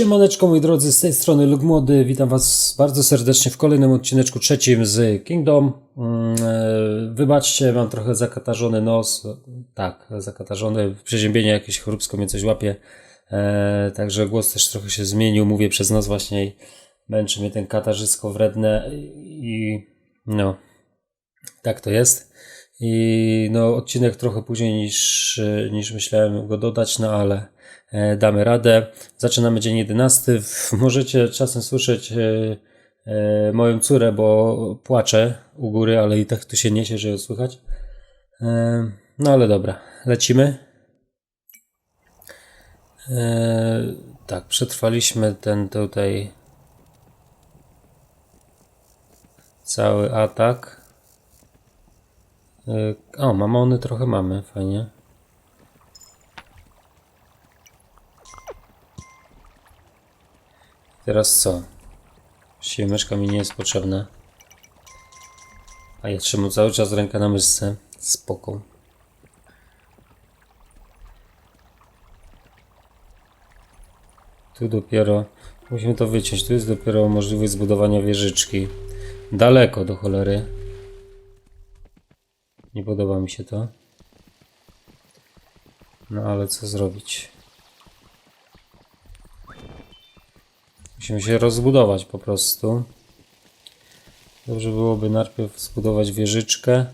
Siemaneczko moi drodzy, z tej strony Luk Młody, witam was bardzo serdecznie w kolejnym odcineczku trzecim z Kingdom. Mm, e, Wybaczcie, mam trochę zakatarzony nos, tak, zakatarzony, przeziębienie jakieś choróbsko mnie coś łapie, e, także głos też trochę się zmienił, mówię przez nos właśnie i męczy mnie ten katarzysko wredne i no, tak to jest. I no, odcinek trochę później niż, e, niż myślałem go dodać, no ale damy radę. Zaczynamy dzień 11. W- Możecie czasem słyszeć e, e, moją córę, bo płacze u góry, ale i tak tu się niesie, że ją słychać. E, no ale dobra, lecimy. E, tak, przetrwaliśmy ten tutaj cały atak. O, mamony trochę mamy, fajnie. Teraz co? Właściwie myszka mi nie jest potrzebna. A ja trzymam cały czas rękę na myszce. Spoko. Tu dopiero... Musimy to wyciąć. Tu jest dopiero możliwość zbudowania wieżyczki. Daleko do cholery. Nie podoba mi się to. No ale co zrobić? Musimy się rozbudować po prostu. Dobrze byłoby najpierw zbudować wieżyczkę.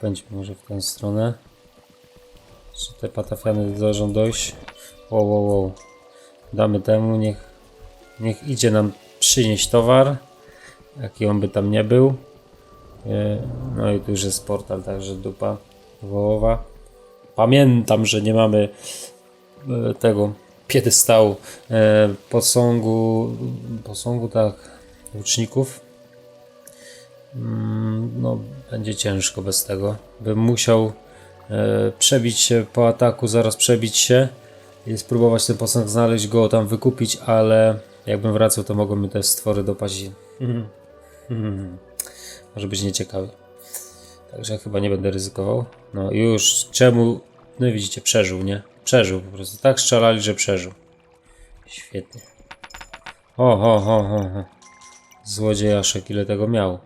Pędźmy może w tę stronę. Czy te patafiany zdążą dojść? Wow, wow, wow. Damy temu, niech, niech idzie nam przynieść towar. Jaki on by tam nie był. E, No i tu już jest portal, także dupa wołowa. Pamiętam, że nie mamy e, tego piedestału e, posągu, posągu tak, łuczników. Mm, No, będzie ciężko bez tego. Bym musiał e, przebić się po ataku, zaraz przebić się i spróbować ten posąg znaleźć, go tam wykupić, ale jakbym wracał, to mogą mi te stwory dopaść. Mhm. Może być nieciekawy. Także chyba nie będę ryzykował. No już czemu. No widzicie, przeżył, nie? Przeżył po prostu. Tak strzelali, że przeżył. Świetnie. O, ho, ho, ho, ho. Złodziejaszek, ile tego miał?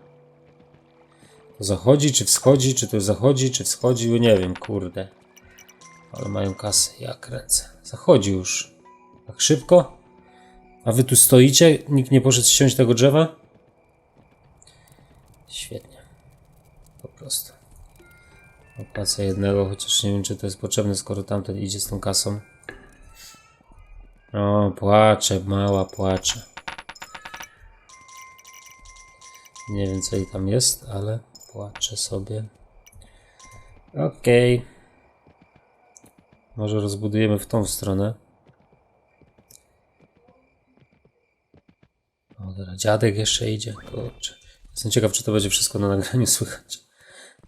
To zachodzi, czy wschodzi, czy to zachodzi, czy wschodzi? Nie wiem, kurde. Ale mają kasę, ja kręcę. Zachodzi już. Tak szybko? A wy tu stoicie? Nikt nie poszedł ściąć tego drzewa? Świetnie. Po prostu. Opłacę jednego, chociaż nie wiem, czy to jest potrzebne, skoro tamten idzie z tą kasą. O, płacze, mała płacze. Nie wiem, co jej tam jest, ale płacze sobie. Okej. Może rozbudujemy w tą stronę. O, dobra, dziadek jeszcze idzie. Kurczę. Jestem ciekaw, czy to będzie wszystko na nagraniu słychać.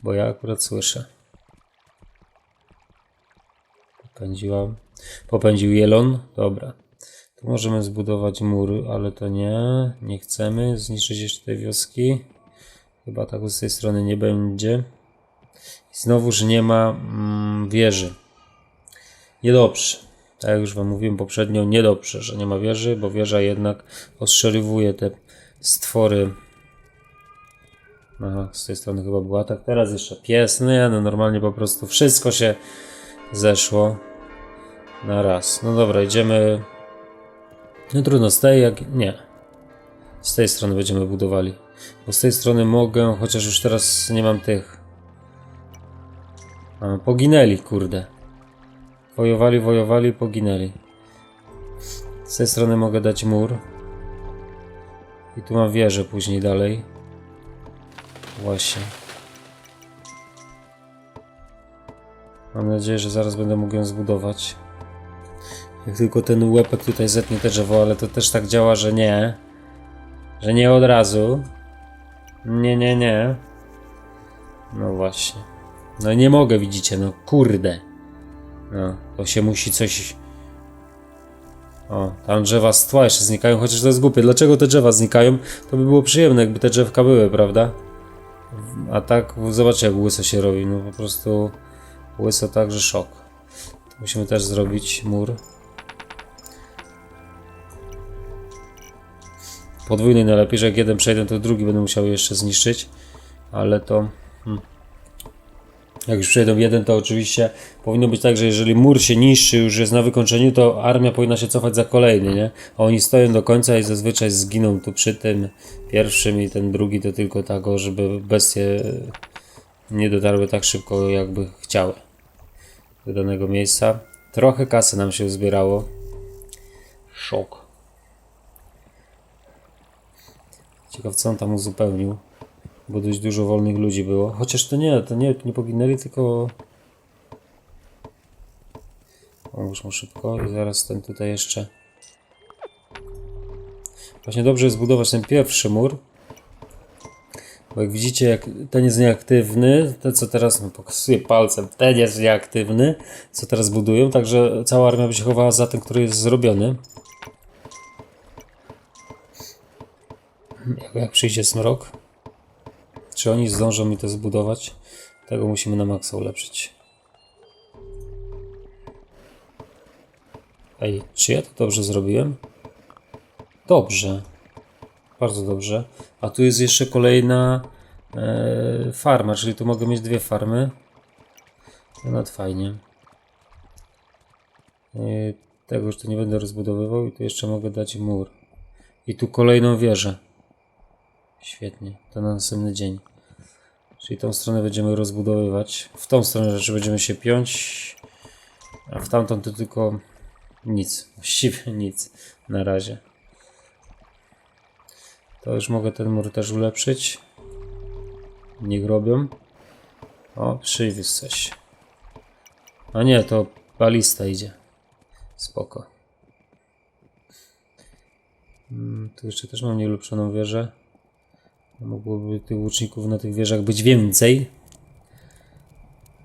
Bo ja akurat słyszę. Popędziłam. Popędził jelon. Dobra. Tu możemy zbudować mur, ale to nie. Nie chcemy zniszczyć jeszcze tej wioski. Chyba tak z tej strony nie będzie. I znowuż nie ma mm, wieży. Niedobrze. Tak jak już Wam mówiłem poprzednio, niedobrze, że nie ma wieży, bo wieża jednak ostrzeliwuje te stwory. Aha, z tej strony chyba był atak. Teraz jeszcze pies. No nie, no normalnie po prostu wszystko się zeszło na raz. No dobra, idziemy. No trudno, z tej jak. Nie. Z tej strony będziemy budowali. Bo z tej strony mogę, chociaż już teraz nie mam tych. A, poginęli, kurde. Wojowali, wojowali, poginęli. Z tej strony mogę dać mur. I tu mam wieżę później dalej. Właśnie. Mam nadzieję, że zaraz będę mógł ją zbudować. Jak tylko ten łepek tutaj zetnie te drzewo, ale to też tak działa, że nie. Że nie od razu. Nie, nie, nie. No właśnie. No nie mogę, widzicie, no kurde. No, to się musi coś... O, tam drzewa z tła jeszcze znikają, chociaż to jest głupie. Dlaczego te drzewa znikają? To by było przyjemne, jakby te drzewka były, prawda? A tak, zobaczcie jak łyso się robi, no po prostu łyso tak, że szok. Musimy też zrobić mur. Podwójnej najlepiej, że jak jeden przejdę, to drugi będę musiał jeszcze zniszczyć, ale to... Hmm. Jak już przejdą jeden, to oczywiście powinno być tak, że jeżeli mur się niszczy, już jest na wykończeniu, to armia powinna się cofać za kolejny, nie? A oni stoją do końca i zazwyczaj zginą tu przy tym pierwszym i ten drugi to tylko tak, żeby bestie nie dotarły tak szybko, jakby chciały do danego miejsca. Trochę kasy nam się uzbierało. Szok. Ciekaw co on tam uzupełnił. Bo dość dużo wolnych ludzi było. Chociaż to nie, to nie, nie poginęli, tylko... O, muszą szybko i zaraz ten tutaj jeszcze... Właśnie dobrze jest zbudować ten pierwszy mur. Bo jak widzicie, jak ten jest nieaktywny, ten co teraz, no pokazuję palcem, ten jest nieaktywny, co teraz budują, także cała armia by się chowała za tym, który jest zrobiony. Jak, przyjdzie smrok, czy oni zdążą mi to zbudować? Tego musimy na maksa ulepszyć. Ej, czy ja to dobrze zrobiłem? Dobrze. Bardzo dobrze. A tu jest jeszcze kolejna e, farma, czyli tu mogę mieć dwie farmy. No fajnie. E, tego już tu nie będę rozbudowywał i tu jeszcze mogę dać mur. I tu kolejną wieżę. Świetnie. To na następny dzień. Czyli tą stronę będziemy rozbudowywać. W tą stronę rzeczy będziemy się piąć. A w tamtą to tylko nic. Właściwie nic. Na razie. To już mogę ten mur też ulepszyć. Niech robią. O, przywiózł coś. A nie, to balista idzie. Spoko. Mm, tu jeszcze też mam nieulepszoną wieżę. Mogłoby tych łuczników na tych wieżach być więcej.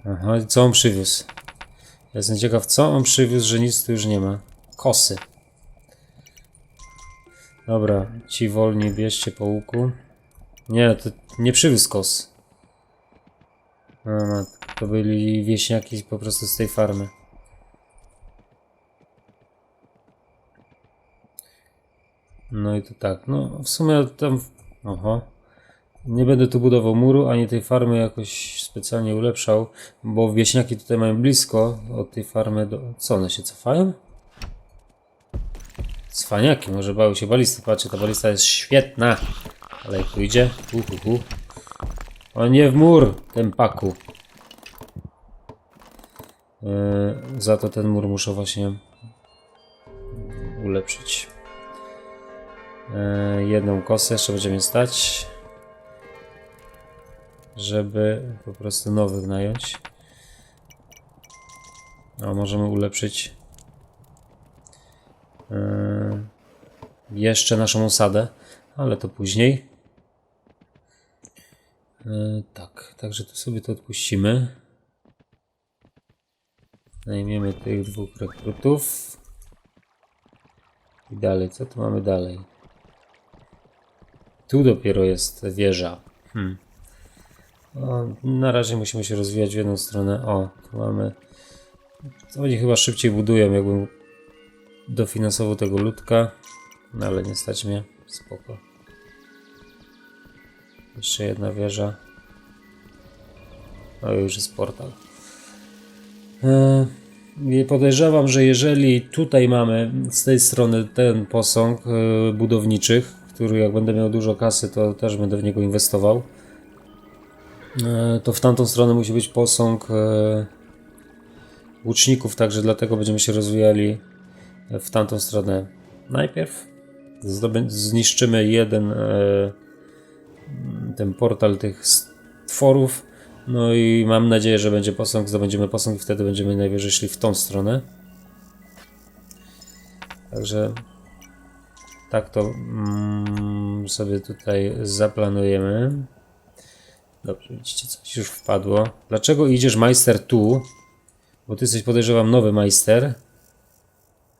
Aha, co on przywiózł? Ja jestem ciekaw, co on przywiózł, że nic tu już nie ma. Kosy. Dobra, ci wolni bierzcie po łuku. Nie, to nie przywiózł kos. A, no, to byli wieśniaki po prostu z tej farmy. No i to tak, no w sumie tam... Oho. Nie będę tu budował muru, ani tej farmy jakoś specjalnie ulepszał, bo wieśniaki tutaj mają blisko od tej farmy do... Co, one się cofają? Cwaniaki, może bały się balisty. Patrzcie, ta balista jest świetna. Ale jak tu idzie? Uh, uh, uh. O nie w mur, tempaku. Yy, za to ten mur muszę właśnie ulepszyć. Yy, jedną kosę jeszcze będziemy stać. Żeby po prostu nowych nająć. A możemy ulepszyć Yy, jeszcze naszą osadę, ale to później. Yy, tak, także tu sobie to odpuścimy. Najmiemy tych dwóch rekrutów. I dalej, co tu mamy dalej? Tu dopiero jest wieża. Hmm. O, na razie musimy się rozwijać w jedną stronę. O, tu mamy. Oni chyba szybciej budują, jakbym dofinansował tego ludka, no ale nie stać mnie, spoko. Jeszcze jedna wieża. No już jest portal. Yy, podejrzewam, że jeżeli tutaj mamy z tej strony ten posąg yy, budowniczych, który jak będę miał dużo kasy, to też będę w niego inwestował, to w tamtą stronę musi być posąg łuczników, także dlatego będziemy się rozwijali w tamtą stronę najpierw. Zniszczymy jeden e, ten portal tych stworów. No i mam nadzieję, że będzie posąg, zdobędziemy posąg i wtedy będziemy najwyżej szli w tą stronę. Także tak to mm, sobie tutaj zaplanujemy. Dobrze, widzicie, coś już wpadło. Dlaczego idziesz majster tu? Bo ty jesteś podejrzewam nowy majster.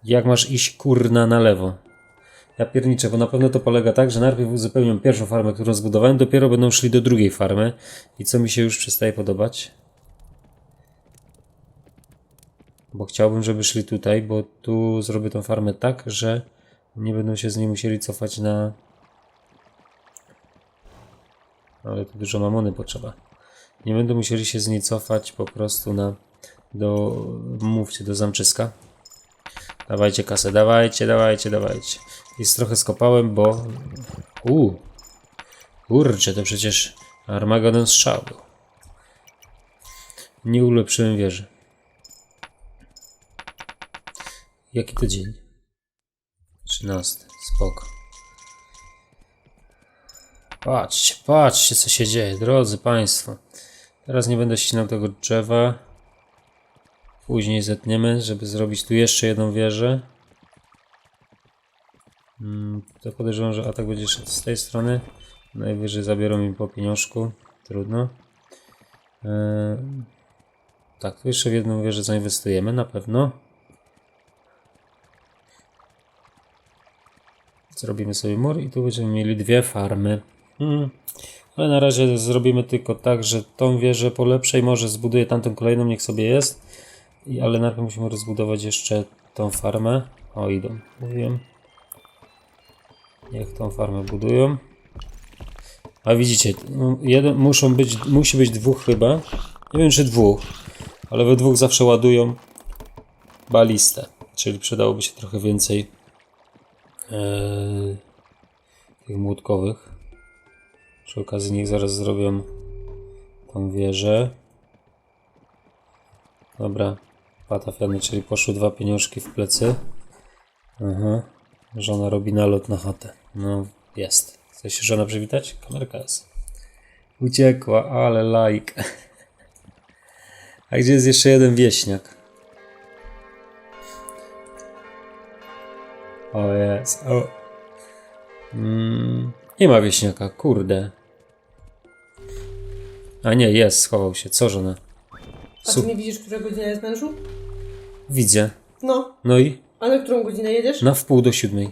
Jak masz iść kurna na lewo? Ja pierniczę, bo na pewno to polega tak, że najpierw uzupełnią pierwszą farmę, którą zbudowałem, dopiero będą szli do drugiej farmy. I co mi się już przestaje podobać? Bo chciałbym, żeby szli tutaj, bo tu zrobię tą farmę tak, że nie będą się z niej musieli cofać na Ale tu dużo mamony potrzeba. Nie będą musieli się z niej cofać po prostu na... Do... Mówcie, do zamczyska. Dawajcie kasę, dawajcie, dawajcie, dawajcie. Jest trochę skopałem, bo... Uuu. Kurczę, to przecież Armageddon strzał był. Nie ulepszyłem wieży. Jaki to dzień? 13. Spoko. Patrzcie, patrzcie co się dzieje, drodzy Państwo. Teraz nie będę ścinał tego drzewa. Później zetniemy, żeby zrobić tu jeszcze jedną wieżę. Mm, to podejrzewam, że atak będzie szedł z tej strony. Najwyżej zabiorą mi po pieniążku. Trudno. Eee, tak, tu jeszcze w jedną wieżę zainwestujemy na pewno. Zrobimy sobie mur i tu będziemy mieli dwie farmy. Hmm. Ale na razie zrobimy tylko tak, że tą wieżę polepszę i może zbuduję tamtą kolejną, niech sobie jest. I, ale najpierw musimy rozbudować jeszcze tą farmę. O, idą, mówiłem. Niech tą farmę budują. A widzicie, no, jeden, muszą być, musi być dwóch chyba. Nie wiem czy dwóch, ale we dwóch zawsze ładują balistę. Czyli przydałoby się trochę więcej Eee, tych młotkowych. Przy okazji niech zaraz zrobią tą wieżę. Dobra, patafiany, czyli poszły dwa pieniążki w plecy. Aha. Żona robi nalot na chatę. No, jest. Chce się żona przywitać? Kamerka jest. Uciekła, ale like. A gdzie jest jeszcze jeden wieśniak? O jest. O. Mm, nie ma wieśniaka, kurde. A nie, jest, schował się. Co żona? A Su- ty nie widzisz, która godzina jest mężu? Widzę. No. No i A na którą godzinę jedziesz? na wpół do siódmej.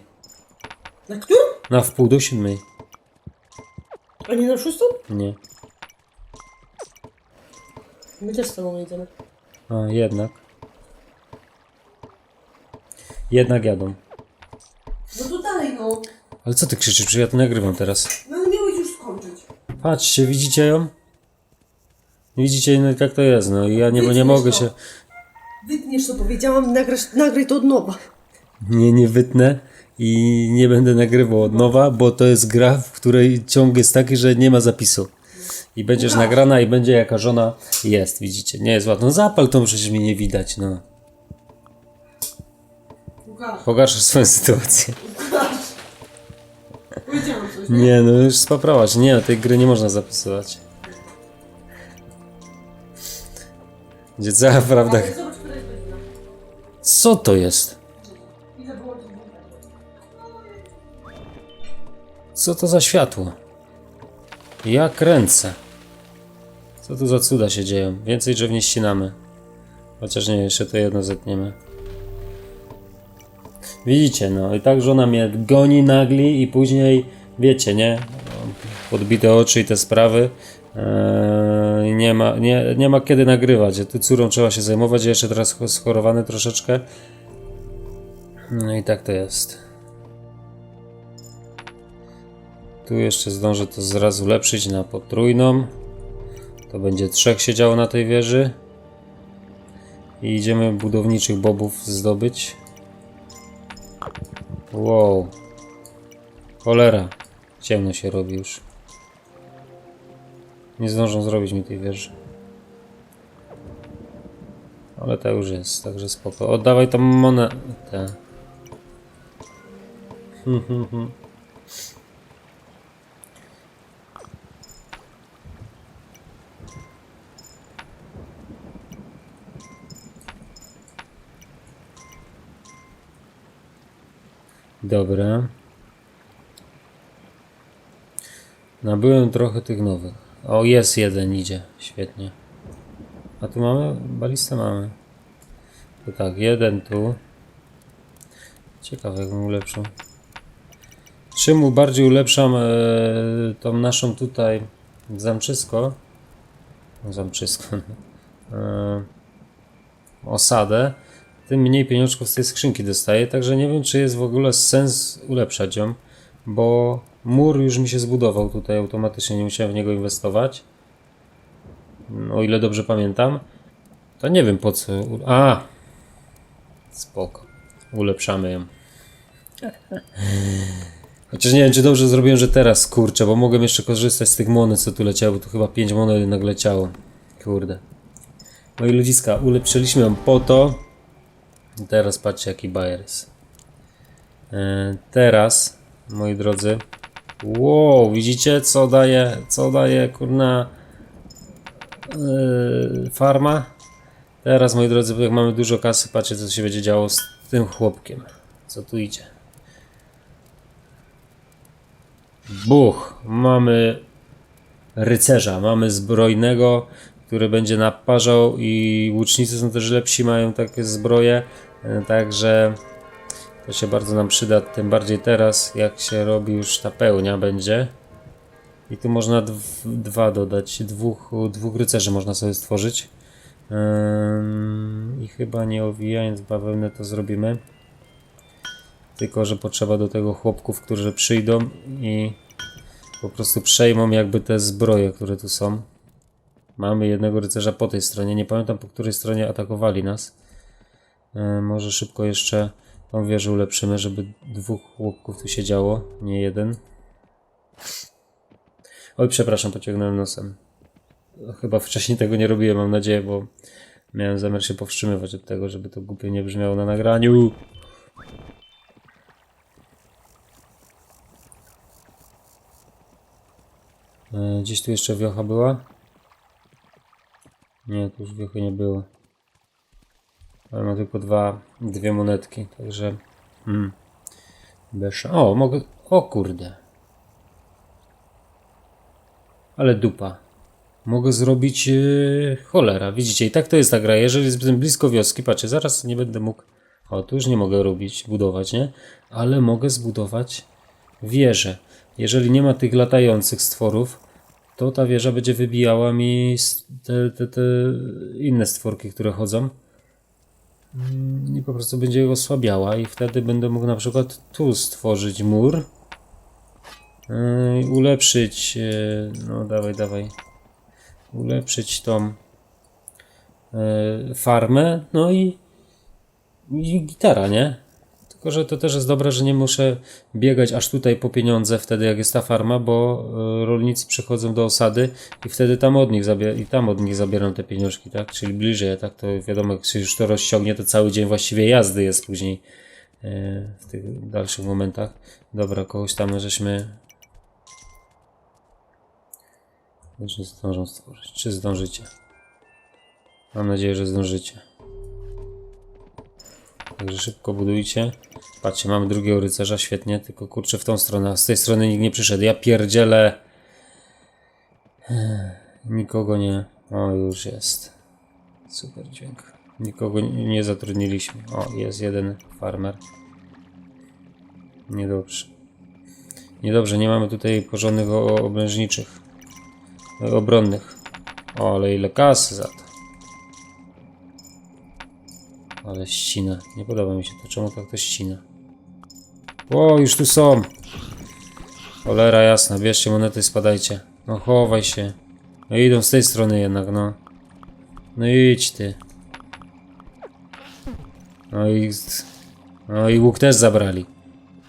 Na którą? Na wpół do siódmej. A nie na szóstą? Nie. My też z tobą jedziemy. A, jednak. Jednak jadą. No to dalej, no. Ale co ty krzyczysz? Ja to nagrywam teraz. No miałeś już skończyć. Patrzcie, widzicie ją? Widzicie, no jak to jest, no i ja nie, bo nie Wytniesz mogę to. się... Wytniesz to, powiedziałam, nagrasz, nagraj to od nowa. Nie, nie wytnę i nie będę nagrywał od nowa, bo to jest gra, w której ciąg jest taki, że nie ma zapisu. I będziesz nagrana i będzie jaka żona jest, widzicie. Nie jest ładno. No zapal tą, przecież mnie nie widać, no. Łukasz, Pogarszasz swoją sytuację. Nie? No już spaprałaś. Nie, tej gry nie można zapisywać. Gdzie cała prawda... Ale zobacz, która jest godzina. Co to jest? Ile było godzin? Co to za światło? Ja kręcę. Co tu za cuda się dzieją? Więcej drzew nie ścinamy. Chociaż nie, jeszcze to jedno zetniemy. Widzicie, no i tak żona mnie goni nagli i później, wiecie, nie? Podbite oczy i te sprawy. Eee, nie, ma, nie, nie ma kiedy nagrywać. Tu córą trzeba się zajmować. Jeszcze teraz schorowany troszeczkę. No i tak to jest. Tu jeszcze zdążę to zaraz ulepszyć na potrójną. To będzie trzech siedziało na tej wieży. I idziemy budowniczych bobów zdobyć. Wow. Cholera. Ciemno się robi już. Nie zdążą zrobić mi tej wieży. Ale to już jest, także spoko. Oddawaj tą monetę. Hmm, hmm, hmm. Dobra. Nabyłem trochę tych nowych. O, jest jeden, idzie. Świetnie. A tu mamy? Balistę mamy. To tak, jeden tu. Ciekawe, jak mu ulepszą. Czym bardziej ulepszam e, tą naszą tutaj zamczysko? No, Zamczysko. E, osadę, tym mniej pieniążków z tej skrzynki dostaję, także nie wiem, czy jest w ogóle sens ulepszać ją, bo Mur już mi się zbudował tutaj automatycznie, nie musiałem w niego inwestować. Mm, O ile dobrze pamiętam. To nie wiem po co. A! Spoko. Ulepszamy ją. Chociaż nie wiem, czy dobrze zrobiłem, że teraz kurczę, bo mogłem jeszcze korzystać z tych monet, co tu leciały, bo tu chyba 5 monet jednak leciało. Kurde. Moi ludziska, ulepszyliśmy ją po to. Teraz patrzcie, jaki bajer jest. E, Teraz, moi drodzy. Wow, widzicie, co daje, co daje, kurna, e, farma? Teraz, moi drodzy, jak mamy dużo kasy, patrzcie, co się będzie działo z tym chłopkiem. Co tu idzie? Buch, mamy rycerza, mamy zbrojnego, który będzie naparzał i łucznicy są też lepsi, mają takie zbroje, także to się bardzo nam przyda, tym bardziej teraz, jak się robi już ta pełnia będzie. I tu można dw- dwa dodać, dwóch, dwóch rycerzy można sobie stworzyć. I chyba nie owijając bawełnę to zrobimy. Tylko, że potrzeba do tego chłopków, którzy przyjdą i po prostu przejmą jakby te zbroje, które tu są. Mamy jednego rycerza po tej stronie. Nie pamiętam po której stronie atakowali nas. E, może szybko jeszcze tą wieżę ulepszymy, żeby dwóch chłopków tu siedziało, nie jeden. Oj, przepraszam, pociągnąłem nosem. Chyba wcześniej tego nie robiłem, mam nadzieję, bo miałem zamiar się powstrzymywać od tego, żeby to głupio nie brzmiało na nagraniu. E, Gdzieś tu jeszcze wiocha była? Nie, tu już wiochy nie było. Ale ma tylko dwa, dwie monetki, także... Besza. O, mogę... O kurde. Ale dupa. Mogę zrobić... Yy, cholera, widzicie, i tak to jest ta gra. Jeżeli jestem blisko wioski, patrzcie, zaraz nie będę mógł... O, tu już nie mogę robić, budować, nie? Ale mogę zbudować wieżę. Jeżeli nie ma tych latających stworów, to ta wieża będzie wybijała mi te, te, te inne stworki, które chodzą. Mm, I po prostu będzie je osłabiała i wtedy będę mógł na przykład tu stworzyć mur. Yy, i ulepszyć, yy, no dawaj, dawaj. Ulepszyć tą yy, farmę, no i, i gitara, nie? Tylko, że to też jest dobre, że nie muszę biegać aż tutaj po pieniądze wtedy, jak jest ta farma, bo y, rolnicy przychodzą do osady i wtedy tam od nich zabier- i tam od nich zabieram te pieniążki, tak? Czyli bliżej, tak to wiadomo, jak się już to rozciągnie, to cały dzień właściwie jazdy jest później y, w tych dalszych momentach. Dobra, kogoś tam żeśmy czy zdążą stworzyć. Czy zdążycie? Mam nadzieję, że zdążycie. Także szybko budujcie. Patrzcie, mamy drugiego rycerza, świetnie, tylko kurczę w tą stronę, a z tej strony nikt nie przyszedł. Ja pierdzielę. Nikogo nie... O, już jest. Super dźwięk. Nikogo nie zatrudniliśmy. O, jest jeden farmer. Niedobrze. Niedobrze, nie mamy tutaj porządnych obrężniczych. Obronnych. O, ale ile kasy za to. Ale ścina. Nie podoba mi się to. Czemu tak to ścina? O, już tu są. Cholera jasna. Bierzcie monety i spadajcie. No chowaj się. No idą z tej strony jednak, no. No idź ty. No i... No i łuk też zabrali.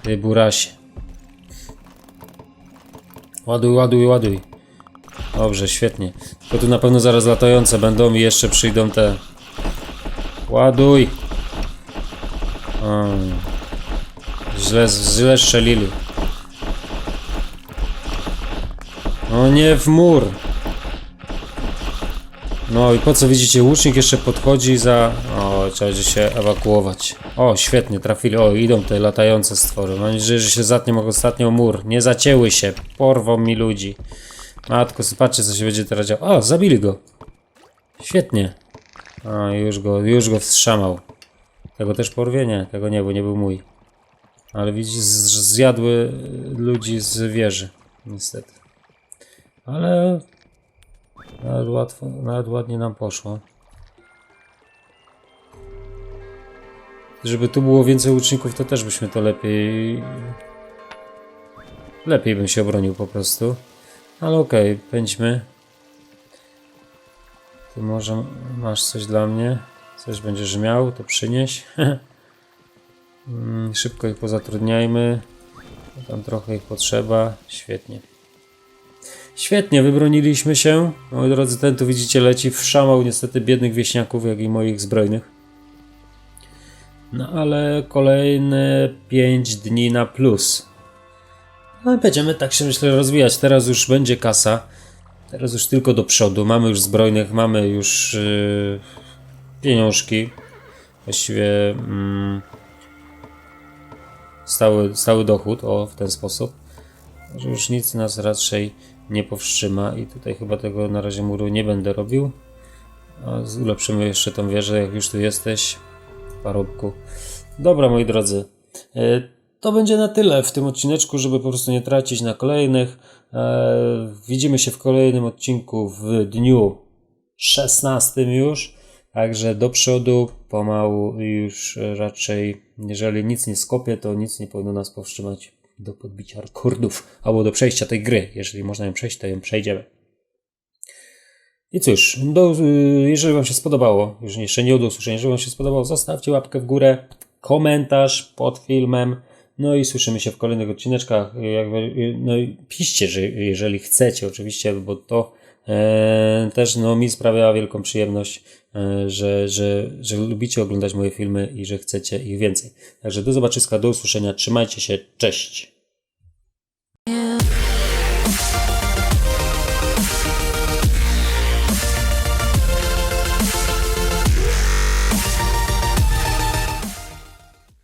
Ty burasie. Ładuj, ładuj, ładuj. Dobrze, świetnie. Tylko tu na pewno zaraz latające będą i jeszcze przyjdą te... Ładuj! O, źle, źle strzelili. No nie w mur. No i po co widzicie, łucznik jeszcze podchodzi za... O, trzeba będzie się ewakuować. O, świetnie, trafili. O, idą te latające stwory. Mam nadzieję, że się zatnią jak ostatnio mur. Nie zacięły się. Porwą mi ludzi. Matko, patrzcie co się będzie teraz działo. O, zabili go. Świetnie. A, już go, już go wstrzamał. Tego też porwie? Nie, tego nie, bo nie był mój. Ale widzisz, zjadły ludzi z wieży. Niestety. Ale nawet łatwo, nawet ładnie nam poszło. Żeby tu było więcej łuczników, to też byśmy to lepiej Lepiej bym się obronił po prostu. Ale okej, pędźmy. Ty może masz coś dla mnie? Coś będziesz miał, to przynieś. Mm, Szybko ich pozatrudniajmy. Tam trochę ich potrzeba. Świetnie. Świetnie, wybroniliśmy się. Moi drodzy, ten tu widzicie leci w szamał niestety biednych wieśniaków, jak i moich zbrojnych. No ale kolejne 5 dni na plus. No i będziemy tak się myślę rozwijać. Teraz już będzie kasa. Teraz już tylko do przodu. Mamy już zbrojnych, mamy już yy, pieniążki. Właściwie mm, stały, stały dochód, o w ten sposób. Że już nic nas raczej nie powstrzyma i tutaj chyba tego na razie muru nie będę robił. A ulepszymy jeszcze tą wieżę, jak już tu jesteś, parobku. Dobra, moi drodzy. E, To będzie na tyle w tym odcineczku, żeby po prostu nie tracić na kolejnych. E, Widzimy się w kolejnym odcinku w dniu 16 już. Także do przodu, pomału już raczej, jeżeli nic nie skopie, to nic nie powinno nas powstrzymać do podbicia rekordów albo do przejścia tej gry. Jeżeli można ją przejść, to ją przejdziemy. I cóż, do, jeżeli Wam się spodobało, już jeszcze nie do usłyszenia, jeżeli Wam się spodobało, zostawcie łapkę w górę, komentarz pod filmem. No i słyszymy się w kolejnych odcineczkach. No i piszcie, że jeżeli chcecie, oczywiście, bo to e, też no, mi sprawia wielką przyjemność, e, że, że, że lubicie oglądać moje filmy i że chcecie ich więcej. Także do zobaczyska, do usłyszenia, trzymajcie się, cześć!